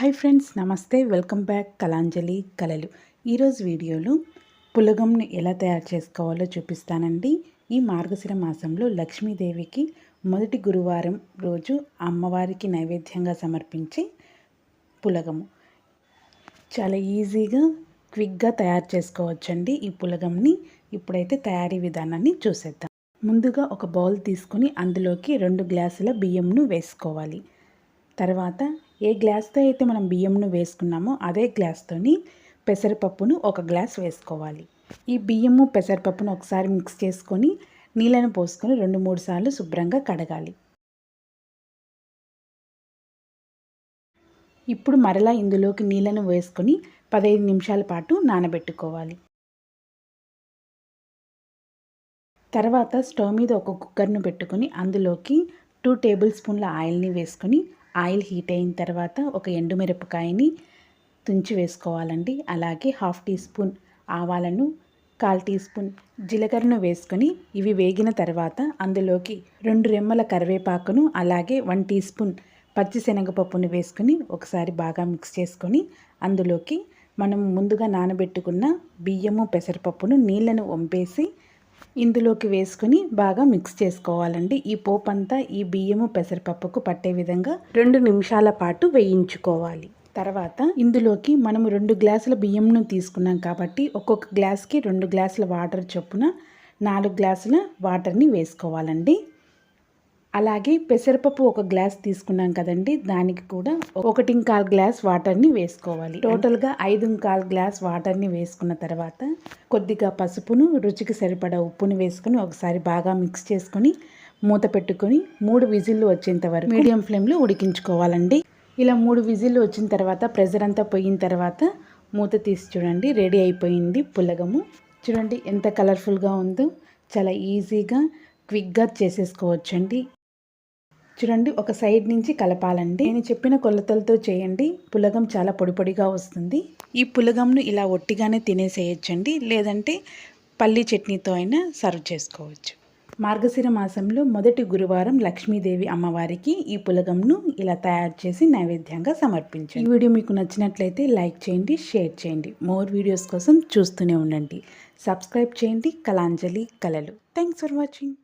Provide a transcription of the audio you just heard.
Hi friends నమస్తే. Welcome back Kalanjali Kalalu. ఈరోజు వీడియోలో పులగంను ఎలా తయారు చేసుకోవాలో చూపిస్తానండి. ఈ మార్గశిర మాసంలో లక్ష్మీదేవికి మొదటి గురువారం రోజు అమ్మవారికి నైవేద్యంగా సమర్పించే పులగము. చాలా ఈజీగా క్విక్గా తయారు చేసుకోవచ్చండి ఈ పులగంని. ఇప్పుడైతే తయారీ విధానాన్ని చూసేద్దాం. ముందుగా ఒక బౌల్ తీసుకొని అందులోకి రెండు గ్లాసుల బియ్యంను వేసుకోవాలి. తర్వాత ఏ గ్లాస్తో అయితే మనం బియ్యంను వేసుకున్నామో అదే గ్లాస్తోని పెసరపప్పును ఒక గ్లాస్ వేసుకోవాలి. ఈ బియ్యము పెసరపప్పును ఒకసారి మిక్స్ చేసుకొని నీళ్ళను పోసుకొని రెండు మూడు సార్లు శుభ్రంగా కడగాలి. ఇప్పుడు మరలా ఇందులోకి నీళ్ళను వేసుకొని పదహైదు నిమిషాల పాటు నానబెట్టుకోవాలి. తర్వాత స్టవ్ మీద ఒక కుక్కర్ను పెట్టుకొని అందులోకి టూ టేబుల్ స్పూన్ల ఆయిల్ని వేసుకొని ఆయిల్ హీట్ అయిన తర్వాత ఒక ఎండుమిరపకాయని తుంచి వేసుకోవాలండి. అలాగే హాఫ్ టీ స్పూన్ ఆవాలను కాల్ టీ స్పూన్ జీలకర్రను వేసుకొని ఇవి వేగిన తర్వాత అందులోకి రెండు రెమ్మల కరివేపాకును అలాగే వన్ టీ స్పూన్ పచ్చిశనగపప్పును వేసుకొని ఒకసారి బాగా మిక్స్ చేసుకొని అందులోకి మనం ముందుగా నానబెట్టుకున్న బియ్యము పెసరపప్పును నీళ్ళను వంపేసి ఇందులోకి వేసుకొని బాగా మిక్స్ చేసుకోవాలండి. ఈ పోపు అంతా ఈ బియ్యము పెసరపప్పుకు పట్టే విధంగా రెండు నిమిషాల పాటు వేయించుకోవాలి. తర్వాత ఇందులోకి మనము రెండు గ్లాసుల బియ్యంను తీసుకున్నాం కాబట్టి ఒక్కొక్క గ్లాస్కి రెండు గ్లాసుల వాటర్ చొప్పున నాలుగు గ్లాసుల వాటర్ని వేసుకోవాలండి. అలాగే పెసరపప్పు ఒక గ్లాస్ తీసుకున్నాం కదండి దానికి కూడా ఒకటి కాల్ గ్లాస్ వాటర్ని వేసుకోవాలి. టోటల్గా ఐదు కాల్ గ్లాస్ వాటర్ని వేసుకున్న తర్వాత కొద్దిగా పసుపును రుచికి సరిపడా ఉప్పును వేసుకొని ఒకసారి బాగా మిక్స్ చేసుకొని మూత పెట్టుకొని మూడు విజిల్లు వచ్చేంత వరకు మీడియం ఫ్లేమ్లో ఉడికించుకోవాలండి. ఇలా మూడు విజిల్లు వచ్చిన తర్వాత ప్రెజర్ అంతా పోయిన తర్వాత మూత తీసి చూడండి రెడీ అయిపోయింది పులగము. చూడండి ఎంత కలర్ఫుల్గా ఉందో చాలా ఈజీగా క్విక్గా చేసేసుకోవచ్చండి. చూడండి ఒక సైడ్ నుంచి కలపాలండి. నేను చెప్పిన కొలతలతో చేయండి. పులగం చాలా పొడి పొడిగా వస్తుంది. ఈ పులగంను ఇలా ఒట్టిగానే తినేసేయచ్చండి. లేదంటే పల్లి చట్నీతో అయినా సర్వ్ చేసుకోవచ్చు. మార్గశిర మాసంలో మొదటి గురువారం లక్ష్మీదేవి అమ్మవారికి ఈ పులగంను ఇలా తయారు చేసి నైవేద్యంగా సమర్పించండి. ఈ వీడియో మీకు నచ్చినట్లయితే లైక్ చేయండి షేర్ చేయండి. మోర్ వీడియోస్ కోసం చూస్తూనే ఉండండి. సబ్స్క్రైబ్ చేయండి. Kalanjali Kalalu. Thanks for watching.